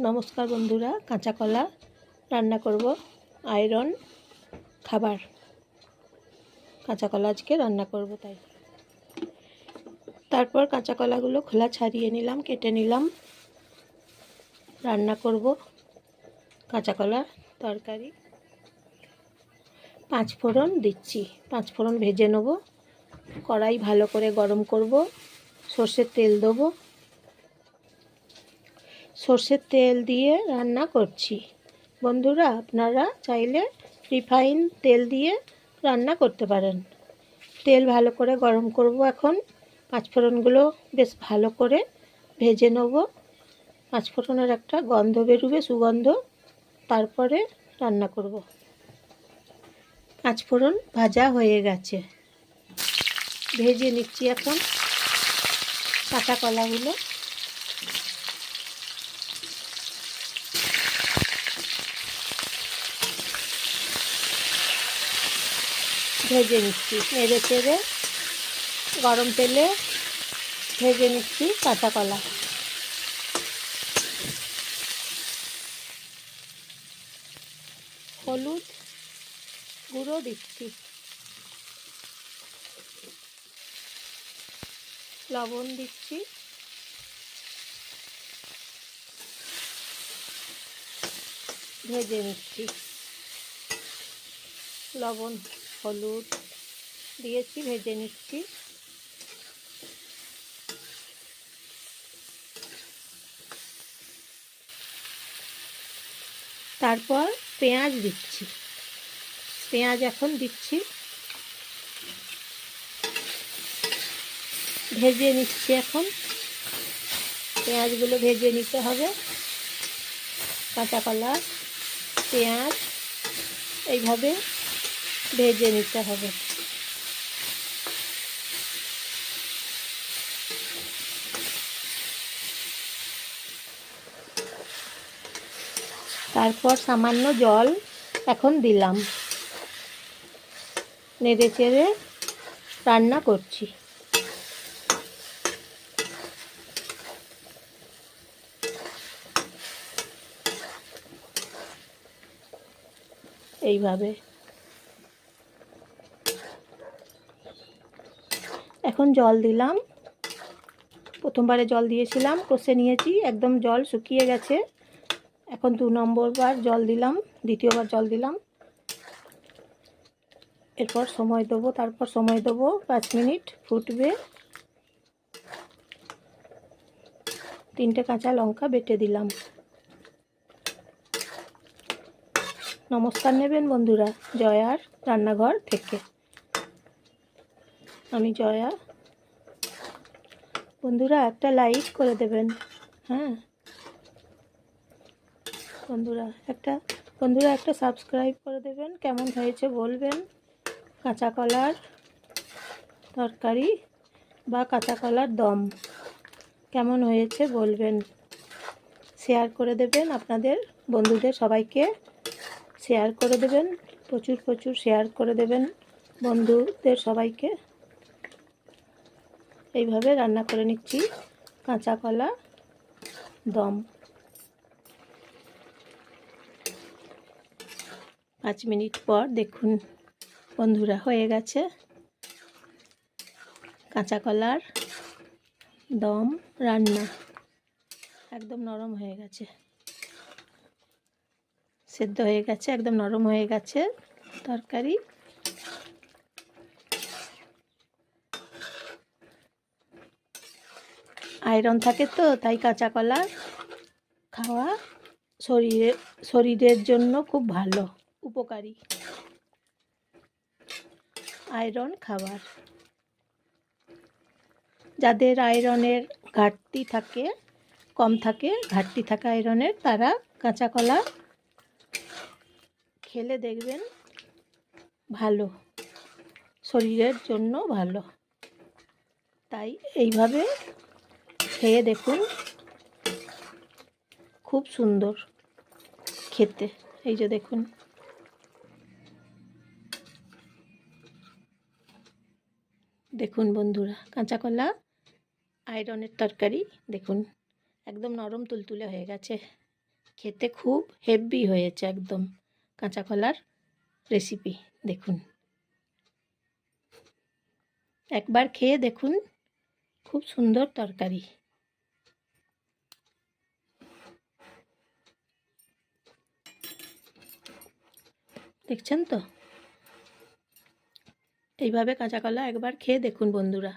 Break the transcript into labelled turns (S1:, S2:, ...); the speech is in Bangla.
S1: নমস্কার বন্ধুরা, কাঁচা কলা রান্না করব, আয়রন খাবার। কাঁচা কলা আজকে রান্না করব তাই। তারপর কাঁচা কলাগুলো খোলা ছাড়িয়ে নিলাম, কেটে নিলাম। রান্না করব কাঁচা কলা তরকারি। পাঁচ ফোড়ন দিচ্ছি, পাঁচ ফোড়ন ভেজে নেব। কড়াই ভালো করে গরম করব, সর্ষের তেল দেবো। সর্ষের তেল দিয়ে রান্না করছি। বন্ধুরা, আপনারা চাইলে রিফাইন তেল দিয়ে রান্না করতে পারেন। তেল ভালো করে গরম করব এখন। পাঁচফোড়নগুলো বেশ ভালো করে ভেজে নেব। পাঁচফোড়নের একটা গন্ধ বেরোবে, সুগন্ধ। তারপরে রান্না করব। পাঁচফোড়ন ভাজা হয়ে গেছে। ভেজে নিচ্ছি এখন কাঁচা কলাগুলো ভেজে নিচ্ছি, নেড়ে চেড়ে গরম তেলে ভেজে নিচ্ছি কাঁচা কলা। হলুদ গুঁড়ো দিচ্ছি। লবণ দিচ্ছি। ভেজে নিচ্ছি। লবণ হলুদ দিয়েছি, ভেজে নিচ্ছি। তারপর পেঁয়াজ দিচ্ছি। পেঁয়াজ এখন দিচ্ছি। ভেজে নিচ্ছি এখন। পেঁয়াজগুলো ভেজে নিতে হবে। কাঁচা কলা, পেঁয়াজ, এইভাবে ভেজে নিতে হবে। তারপর সামান্য জল এখন দিলাম। নেড়ে চেড়ে রান্না করছি। এইভাবে। এখন জল দিলাম। প্রথমবারে জল দিয়েছিলাম, কষে নিয়েছি, একদম জল শুকিয়ে গেছে। এখন দু নম্বরবার জল দিলাম, দ্বিতীয়বার জল দিলাম। এরপর সময় দেবো, তারপর সময় দেবো, পাঁচ মিনিট ফুটবে। তিনটে কাঁচা লঙ্কা বেটে দিলাম। নমস্কার নেবেন বন্ধুরা, জয়ার রান্নাঘর থেকে। আমি জয়া বন্ধুরা, একটা লাইক করে দেবেন। হ্যাঁ? বন্ধুরা, একটা বন্ধুরা, একটা সাবস্ক্রাইব করে দেবেন। কেমন হয়েছে বলবেন? কাঁচা কলার তরকারি বা কাঁচা কলার দম। কেমন হয়েছে বলবেন? শেয়ার করে দেবেন আপনাদের বন্ধুদের সবাইকে। শেয়ার করে দেবেন, প্রচুর প্রচুর শেয়ার করে দেবেন বন্ধুদের সবাইকে। এইভাবে রান্না করে নিচ্ছি, কাঁচা কলা, দম। পাঁচ মিনিট পর দেখুন বন্ধুরা হয়ে গেছে। কাঁচা কলার দম রান্না একদম নরম হয়ে গেছে। সেদ্ধ হয়ে গেছে, একদম নরম হয়ে গেছে। তরকারি আয়রন থাকে তো, তাই কাঁচা কলা খাওয়া শরীরে, শরীরের জন্য খুব ভালো, উপকারী। আয়রন খাবার। যাদের আয়রনের ঘাটতি থাকে, কম থাকে, ঘাটতি থাকে আয়রনের, তারা কাঁচা কলা খেলে দেখবেন ভালো, শরীরের জন্য ভালো। তাই এইভাবে খেয়ে দেখুন। খুব সুন্দর খেতে। এই যে দেখুন। দেখুন বন্ধুরা, কাঁচা কলা, আয়রনের তরকারি, দেখুন। একদম নরম তুলতুলে হয়ে গেছে। খেতে খুব হেভি হয়েছে একদম কাঁচা কলার রেসিপি দেখুন। একবার খেয়ে দেখুন, খুব সুন্দর তরকারি। দেখছেন তো? এইভাবে কাঁচা কলা একবার খেয়ে দেখুন বন্ধুরা।